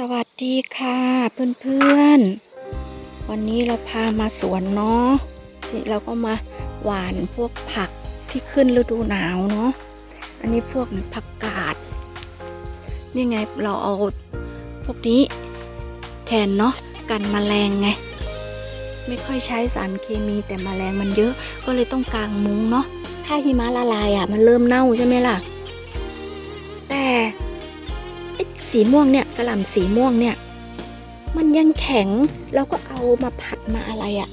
สวัสดีค่ะเพื่อนๆ วันนี้เราพามาสวนเนาะนี่เราก็มาหวานพวกผักที่ขึ้นฤดูหนาวเนาะอันนี้พวกผักกาดนี่ไงเราเอาพวกนี้แทนเนาะกันแมลงไง ไม่ค่อยใช้สารเคมีแต่แมลงมันเยอะก็เลยต้องกางมุ้งเนาะถ้าหิมะละลายอะมันเริ่มเน่าใช่ไหมล่ะ สีม่วงเนี่ยกระหล่ำสีม่วงเนี่ย มันยังแข็งแล้วก็เอามาผัดมาอะไรอะ่ะ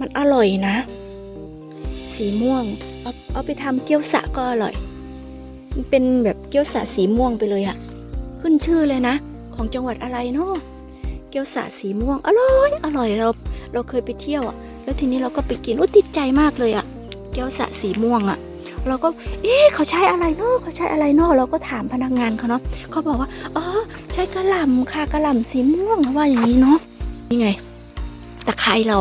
มันอร่อยนะ สีม่วงเอาเอาไปทำเกี๊ยวสะก็อร่อย มันเป็นแบบเกี๊ยวสะสีม่วงไปเลยอะ่ะ ขึ้นชื่อเลยนะ ของจังหวัดอะไรเนาะเกี๊ยวสะสีม่วงอร่อยอร่อยเราเราเคยไปเที่ยวอะ่ะ แล้วทีนี้เราก็ไปกินอุ้ยติดใจมากเลยอะ่ะ เกี๊ยวสะสีม่วงอะ่ะ เราก็ เอ๊ะเขาใช้อะไรเนาะเขาใช้อะไรเนาะเราก็ถามพนักงานเขาเนาะเขาบอกว่าอ๋อใช้กระหล่ำค่ะกระหล่ำสีม่วงเขาว่าอย่างนี้เนาะนี่ไงตะไคร้เรา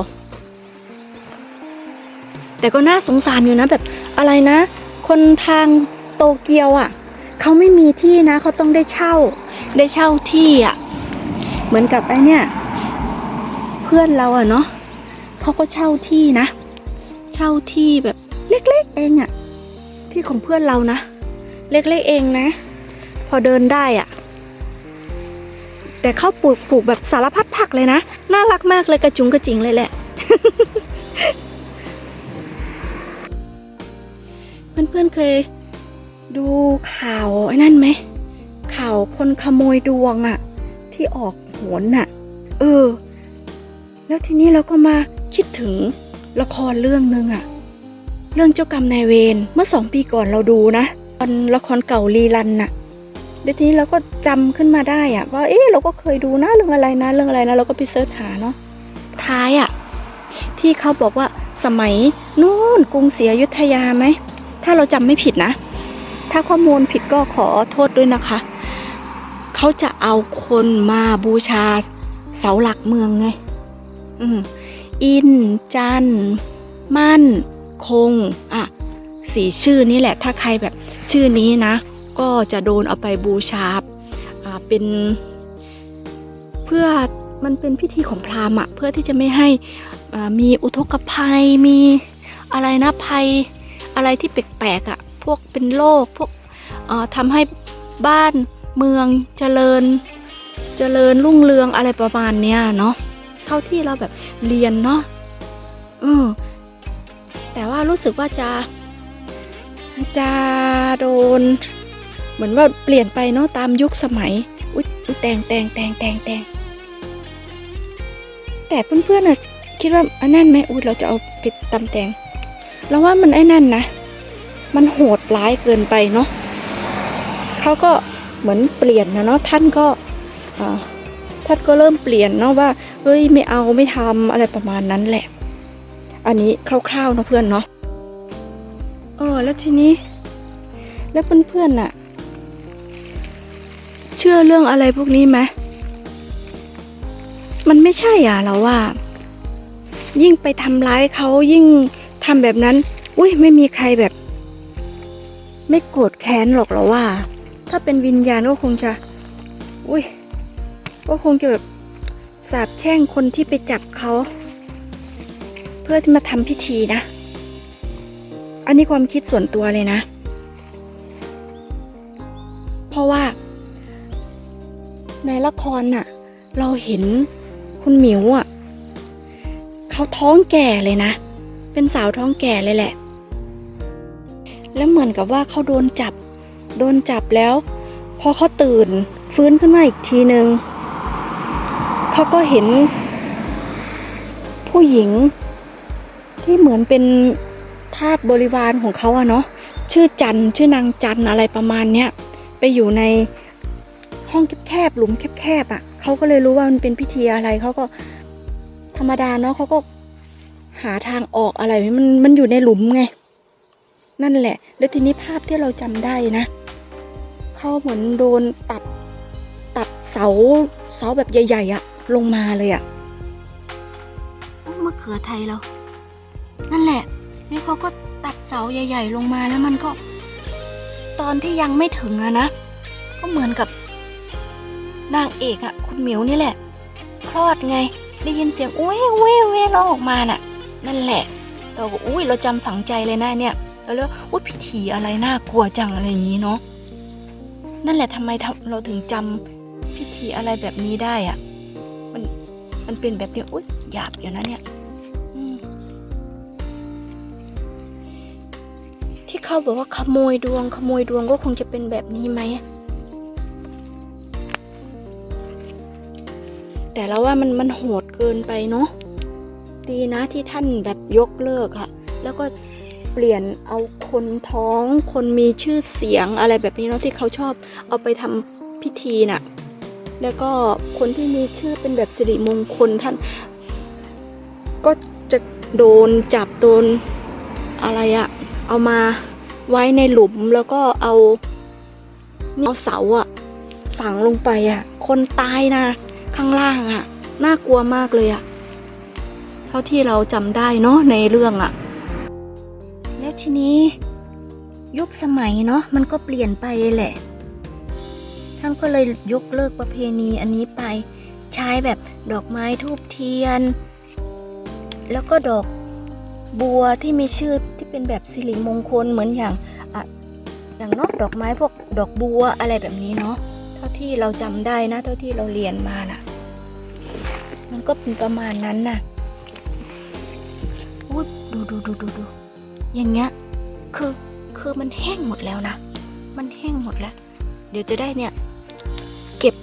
แต่ก็น่าสงสารอยู่นะแบบอะไรนะ คนทางโตเกียวอะ่ะเขาไม่มีที่นะเขาต้องได้เช่า ได้เช่าที่อะ่ะเหมือนกับไอเนี่ย เพื่อนเราอะเนาะเขาก็เช่าที่นะ เช่าที่แบบเล็กๆ เองอะ ที่ของเพื่อนเรานะ เล็กๆเองนะ พอเดินได้อะแต่เขาปลูกปลูกแบบสารพัดผักเลยนะ น่ารักมากเลยกระจุงกระจิงเลยแหละ เพื่อนๆเคยดูข่าวไอ้นั่นไหมข่าวคนขโมยดวงอะที่ออกโหนน่ะเออ แล้วทีนี้เราก็มาคิดถึงละครเรื่องหนึ่งอะ เรื่องเจ้ากรรมนายเวรเมื่อสองปีก่อนเราดูนะตอนละครเก่ารีรันน่ะเดี๋ยวทีนี้เราก็จำขึ้นมาได้อะว่าเอ๊ะเราก็เคยดูนะเรื่องอะไรนะ เรื่องอะไรนะเราก็ไปเสิร์ชหาเนาะท้ายอะที่เขาบอกว่าสมัยนู่นกรุงศรีอยุธยาไหมถ้าเราจำไม่ผิดนะ ถ้าข้อมูลผิดก็ขอโทษด้วยนะคะ เขาจะเอาคนมาบูชาเสาหลักเมืองไง อืมอินจันมั่น คงอะสีชื่อนี้แหละถ้าใครแบบชื่อนี้นะ ก็จะโดนเอาไปบูชาอ่าเป็น เพื่อมันเป็นพิธีของพราหมณ์อะเพื่อที่จะไม่ให้อ่ามีอุทกภัยมีอะไรนะภัยอะไรที่แปลกๆอะพวกเป็นโรคพวกอ่าทำให้บ้านเมืองเจริญเจริญรุ่งเรืองอะไรประมาณเนี้ยเนาะเท่าที่เราแบบเรียนเนาะอืม แต่ว่ารู้สึกว่าจะ จะโดน เหมือนว่าเปลี่ยนไปเนาะตามยุคสมัย อุ๊ยแตงแตงแตงแตงแตงแต่เพื่อนๆน่ะคิดว่าอันนั่นไหมอุ๊ยเราจะเอาไปตำแตงเราว่ามันไอ้นั่นนะ มันโหดร้ายเกินไปเนาะเขาก็เหมือนเปลี่ยนนะเนาะท่านก็ท่านก็เริ่มเปลี่ยนเนาะว่าเฮ้ยไม่เอาไม่ทำอะไรประมาณนั้นแหละ อันนี้คร่าวๆนะเพื่อนเนาะเออแล้วทีนี้ แล้วเพื่อนๆน่ะ เชื่อเรื่องอะไรพวกนี้ไหมมันไม่ใช่อะเราว่า ยิ่งไปทำร้ายเขายิ่งทำแบบนั้น อุ้ยไม่มีใครแบบ ไม่โกรธแค้นหรอกเราว่า ถ้าเป็นวิญญาณก็คงจะ อุ้ยก็คงจะแบบสาบแช่งคนที่ไปจับเขา เพื่อที่มาทำพิธีนะ อันนี้ความคิดส่วนตัวเลยนะ เพราะว่า ในละครน่ะ เราเห็นคุณหมิวอะเขาท้องแก่เลยนะ เป็นสาวท้องแก่เลยแหละ แล้วเหมือนกับว่าเขาโดนจับ โดนจับแล้ว พอเขาตื่นฟื้นขึ้นมาอีกทีนึงเขาก็เห็นผู้หญิง ที่เหมือนเป็นทาสบริวารของเขาอะเนาะชื่อจันชื่อนางจันอะไรประมาณเนี้ยไปอยู่ในห้องแคบๆหลุมแคบๆอะเขาก็เลยรู้ว่ามันเป็นพิธีอะไรเขาก็ธรรมดาเนาะเขาก็หาทางออกอะไรมันมันอยู่ในหลุมไง นั่นแหละ แล้วทีนี้ภาพที่เราจำได้นะเขาเหมือนโดนตัดตัดเสาเสาแบบใหญ่ ๆอะลงมาเลยอะมะเขือไทยเรา นั่นแหละ นี่เขาก็ตัดเสาใหญ่ ๆ ลงมาแล้วมันก็ ตอนที่ยังไม่ถึงอะนะ ก็เหมือนกับ นางเอกอะคุณเหมิวนี่แหละ คลอดไง ได้ยินเสียงอุ้ยอุ้ยอุ้ยร้องออกมาน่ะ นั่นแหละ เราก็อุ้ยเราจำฝังใจเลยนะเนี่ยเราเรียกว่าอุ้ยพิธีอะไรน่ากลัวจังอะไรอย่างนี้เนาะนั่นแหละทำไมเราถึงจำพิธีอะไรแบบนี้ได้อะมันมันเป็นแบบเนี้ยอุ้ยหยาบอยู่นะเนี่ย เขาบอกว่าขโมยดวง ขโมยดวงก็คงจะเป็นแบบนี้ไหม แต่แล้วว่ามันมันโหดเกินไปเนาะ ดีนะที่ท่านแบบยกเลิกอะแล้วก็เปลี่ยนเอาคนท้อง คนมีชื่อเสียงอะไรแบบนี้เนาะที่เขาชอบเอาไปทำพิธีน่ะ แล้วก็คนที่มีชื่อเป็นแบบสิริมงคลท่าน ก็จะโดนจับโดนอะไรอะเอามา ไว้ในหลุมแล้วก็เอาเอาเสาอะฝังลงไปอะคนตายนะข้างล่างอะน่ากลัวมากเลยอะเท่าที่เราจำได้เนาะในเรื่องอะแล้วทีนี้ ยุคสมัยเนาะมันก็เปลี่ยนไปแหละ ท่านก็เลยยกเลิกประเพณีอันนี้ไป ใช้แบบดอกไม้ทูบเทียน แล้วก็ดอก บัวที่มีชื่อที่เป็นแบบสิริมงคลเหมือนอย่างอะอย่างนอกดอกไม้พวกดอกบัวอะไรแบบนี้เนาะเท่าที่เราจำได้นะ เท่าที่เราเรียนมาน่ะ มันก็เป็นประมาณนั้นน่ะอุ๊ยดูดูดูดูดูอย่างเงี้ยคือคือมันแห้งหมดแล้วนะ มันแห้งหมดแล้ว เดี๋ยวจะได้เนี่ย เก็บ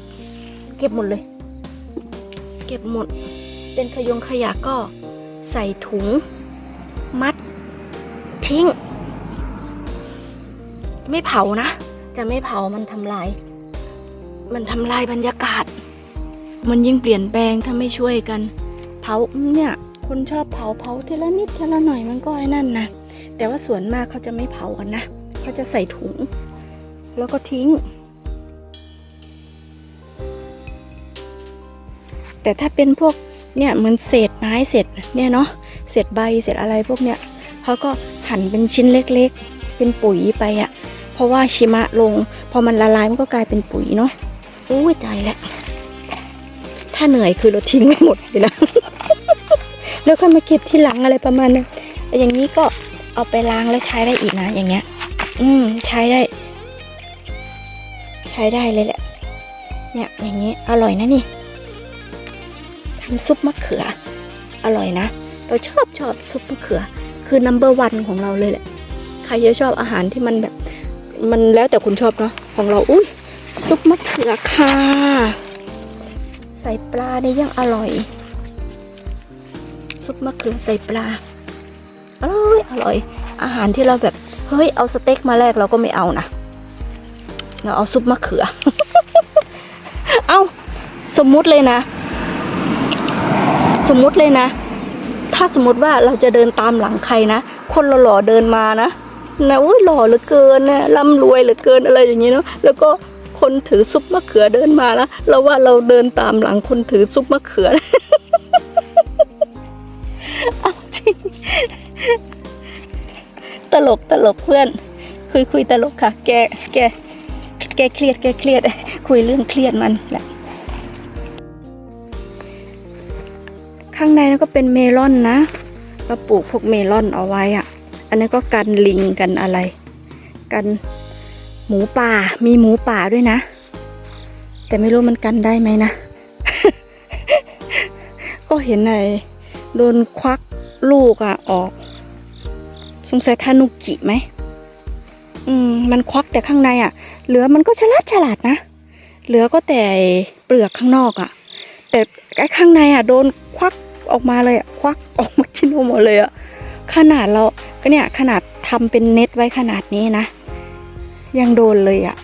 เก็บหมดเลย เก็บหมด เป็นขยงขยะก็ใส่ถุง มัด ทิ้ง ไม่เผานะ จะไม่เผามันทำลาย มันทำลายบรรยากาศ มันยิ่งเปลี่ยนแปลงถ้าไม่ช่วยกัน เผาเนี่ยคนชอบเผาเผาทีละนิดทีละหน่อยมันก็ไอ้นั่นนะแต่ว่าส่วนมากเขาจะไม่เผากันนะเขาจะใส่ถุง แล้วก็ทิ้ง แต่ถ้าเป็นพวกเนี่ยเหมือนเศษไม้เศษเนี่ยเนาะ เศษใบเศษอะไรพวกเนี้ยเขาก็หั่นเป็นชิ้นเล็กๆ เป็นปุ๋ยไปอะ่ะ เพราะว่าชิมะลง พอมันละลายมันก็กลายเป็นปุ๋ยเนาะอู้ยตายแล้วถ้าเหนื่อยคือเราทิ้งไม่หมดเลยนะ แล้วค่อยมาเก็บที่หลังอะไรประมาณนั้นอย่างนี้ก็เอาไปล้างแล้วใช้ได้อีกนะ อย่างเงี้ย อืมใช้ได้ ใช้ได้เลยแหละ เนี่ยอย่างนี้อร่อยนะนี่ทำซุปมะเขือ อร่อยนะ เราชอบชอบซุปมะเขือ คือ number one ของเราเลยแหละ ใครจะชอบอาหารที่มันแบบ มันแล้วแต่คุณชอบเนาะของเราอุ้ยซุปมะเขือค่ะใส่ปลาเนี่ยยังอร่อย ซุปมะเขือใส่ปลาอร่อยอร่อย อาหารที่เราแบบเฮ้ยเอาสเต็กมาแลกเราก็ไม่เอานะเราเอาซุปมะเขือ เอาสมมุติเลยนะ สมมุติเลยนะ ถ้าสมมติว่าเราจะเดินตามหลังใครนะ คนหล่อๆเดินมานะนะอุ้ยหล่อเหลือเกินนะร่ำรวยเหลือเกินอะไรอย่างนี้เนาะแล้วก็คนถือซุปมะเขือเดินมานะเราว่าเราเดินตามหลังคนถือซุปมะเขือเอาจริงตลกตลกเพื่อน คุยคุยตลกค่ะ แกแกแกเครียดแกเครียด คุยเรื่องเครียดมันแหละ ข้างในนั่นก็เป็นเมลอนนะเราปลูกพวกเมลอนเอาไว้อะอันนั้นก็กันลิงกันอะไร กันหมูป่า มีหมูป่าด้วยนะ แต่ไม่รู้มันกันได้ไหมนะ ก็เห็นในโดนควักลูกอะออก สงสัยทานุกิไหมอืมมันควักแต่ข้างในอะ่ะเหลือมันก็ฉลาดฉลาดนะ เหลือก็แต่เปลือกข้างนอกอะ่ะแต่ไอ้ข้างในอะโดนควัก ออกมาเลยอะ่ะควักออกมาชิ้นหมดเลยอะ่ะขนาดเราก็เนี่ยขนาดทำเป็นเน็ตไว้ขนาดนี้นะ ยังโดนเลยอะ่ะ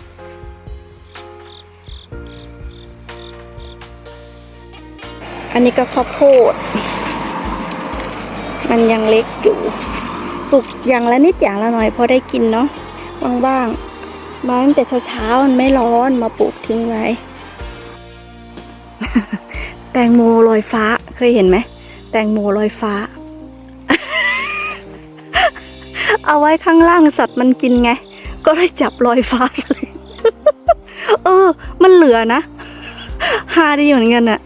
อันนี้ก็ข้าวโพด มันยังเล็กอยู่ปลูกอย่างละนิดอย่างละหน่อยพอได้กินเนาะว่างๆมาตั้งแต่เช้าๆมันไม่ร้อนมาปลูกทิ้งไว้ แตงโมลอยฟ้าเคยเห็นไหม แตงโมลอยฟ้า เอาไว้ข้างล่างสัตว์มันกินไง ก็เลยจับลอยฟ้าเลยเออ มันเหลือนะฮาดีเหมือนกันอะ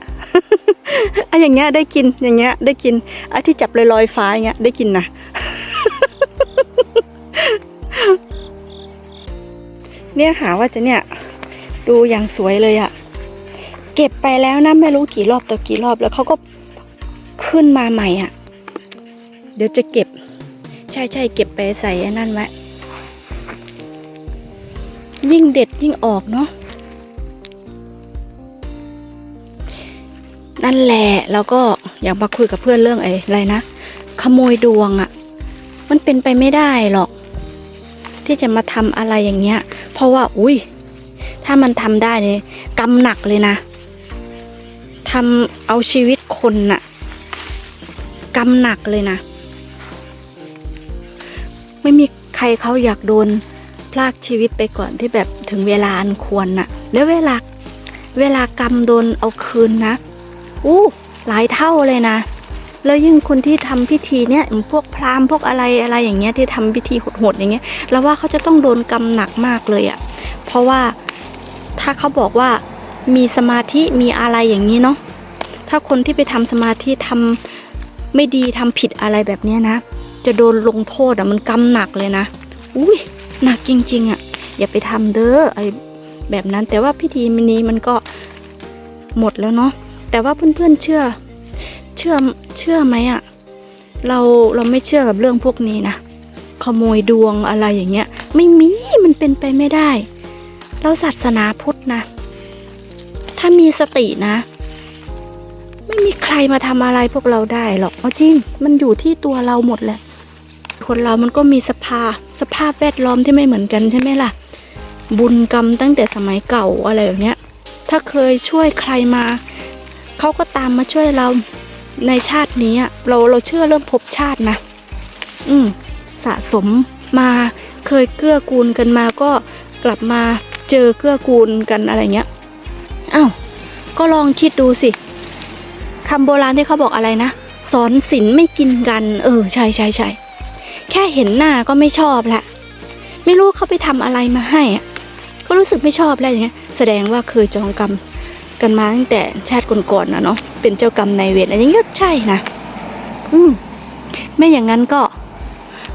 อะอย่างเงี้ยได้กินอย่างเงี้ย ได้กินไอ้ที่จับลอยลอยฟ้าอย่างเงี้ยได้กินนะเนี่ยหาว่าจะเนี่ย ดูอย่างสวยเลยอะเก็บไปแล้วนะไม่รู้กี่รอบต่อกี่รอบแล้วเขาก็ ขึ้นมาใหม่อะเดี๋ยวจะเก็บ ใช่ใช่เก็บไปใส่อ้นั่นไว้ยิ่งเด็ดยิ่งออกเนาะนั่นแหละแล้วก็อยากมาคุยกับเพื่อนเรื่องไอ้อะไรนะขโมยดวงอะ่ะ มันเป็นไปไม่ได้หรอก ที่จะมาทำอะไรอย่างเงี้ย เพราะว่า อุ้ยถ้ามันทำได้เนี่ยกรรมหนักเลยนะทำเอาชีวิตคนน่ะ กรรมหนักเลยนะ ไม่มีใครเขาอยากโดนพลากชีวิตไปก่อนที่แบบถึงเวลาอันควรน่ะ แล้วเวลาเวลากรรมโดนเอาคืนนะอู้หลายเท่าเลยนะ แล้วยิ่งคนที่ทำพิธีเนี้ยพวกพราหมณ์พวกอะไรอะไรอย่างเงี้ยที่ทำพิธีโหดๆอย่างเงี้ยแล้วว่าเขาจะต้องโดนกรรมหนักมากเลยอะ่ะ เพราะว่าถ้าเขาบอกว่ามีสมาธิมีอะไรอย่างนี้เนาะถ้าคนที่ไปทำสมาธิทำ ไม่ดีทำผิดอะไรแบบนี้นะ จะโดนลงโทษอะมันกรรมหนักเลยนะอุ้ยหนักจริง ๆ อะ อย่าไปทำเด้อไอแบบนั้นแต่ว่าพิธีมินี้มันก็หมดแล้วเนาะแต่ว่าเพื่อนๆเชื่อ เชื่อเชื่อไหมอะเราเราไม่เชื่อกับเรื่องพวกนี้นะขโมยดวงอะไรอย่างเงี้ย ไม่มีมันเป็นไปไม่ได้ เราศาสนาพุทธนะ ถ้ามีสตินะ ไม่มีใครมาทำอะไรพวกเราได้หรอก เอาจริง มันอยู่ที่ตัวเราหมดแหละ คนเรามันก็มีสภาสภาพแวดล้อมที่ไม่เหมือนกันใช่ไหมล่ะ บุญกรรมตั้งแต่สมัยเก่าอะไรแบบเนี้ย ถ้าเคยช่วยใครมา เขาก็ตามมาช่วยเราในชาตินี้เราเราเชื่อเรื่องภพชาตินะ อืม สะสมมาเคยเกื้อกูลกันมาก็กลับมาเจอเกื้อกูลกันอะไรเงี้ยอ้าว ก็ลองคิดดูสิ คำโบราณที่เขาบอกอะไรนะ สอนศีลไม่กินกัน เออ ใช่ใช่ใช่แค่เห็นหน้าก็ไม่ชอบละไม่รู้เขาไปทำอะไรมาให้ก็รู้สึกไม่ชอบแล้วอย่างเงี้ย แสดงว่าเคยจองกรรมกันมาตั้งแต่ชาติก่อนๆนะเนาะเป็นเจ้ากรรมนายเวรอะไรอย่างเงี้ยใช่นะอืมไม่อย่างนั้นก็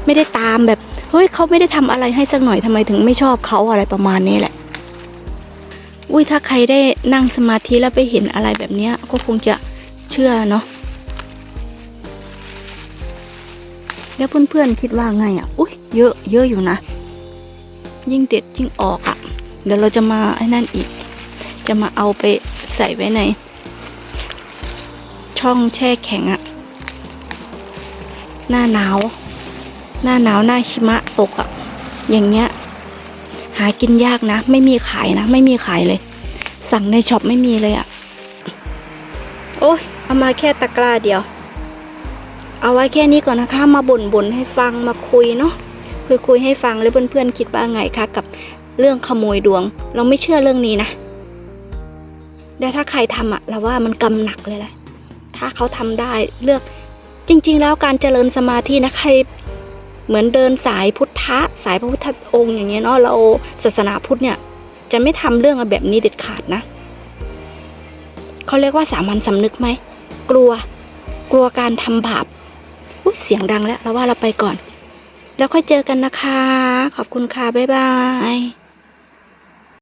ไม่ได้ตามแบบเฮ้ยเขาไม่ได้ทำอะไรให้สักหน่อยทำไมถึงไม่ชอบเขาอะไรประมาณนี้แหละ อุ้ยถ้าใครได้นั่งสมาธิแล้วไปเห็นอะไรแบบเนี้ย ก็คงจะ เชื่อเนาะแล้วเพื่อนๆคิดว่าไงอะ อุ้ยเยอะเยอะอยู่นะ ยิ่งเด็ดยิ่งออกอะ เดี๋ยวเราจะมาไอ้นั่นอีก จะมาเอาไปใส่ไว้ใน ช่องแช่แข็งอะหน้าหนาว หน้าหนาวหน้าหิมะตกอะอย่างเงี้ย หากินยากนะ ไม่มีขายนะ ไม่มีขายเลย สั่งในช็อปไม่มีเลยอะ โอ้ย เอามาแค่ตะกร้าเดียว เอาไว้แค่นี้ก่อนนะคะ มาบ่นบ่นให้ฟังมาคุยเนาะคุยคุยให้ฟังแล้วเพื่อนๆคิดว่าไงคะกับเรื่องขโมยดวง เราไม่เชื่อเรื่องนี้นะแต่ถ้าใครทำอะเราว่ามันกำหนักเลยแหละถ้าเขาทำได้เลือกจริง ๆ แล้วการเจริญสมาธินะใครเหมือนเดินสายพุทธะสายพระพุทธองค์อย่างเงี้ยเนาะเราศาสนาพุทธเนี่ย จะไม่ทำเรื่องแบบนี้เด็ดขาดนะเขาเรียกว่าสามัญสำนึกไหม กลัว กลัวการทำบาปอุ๊ยเสียงดังแล้วเราว่าเราไปก่อน แล้วค่อยเจอกันนะคะ ขอบคุณค่ะ บ๊ายบาย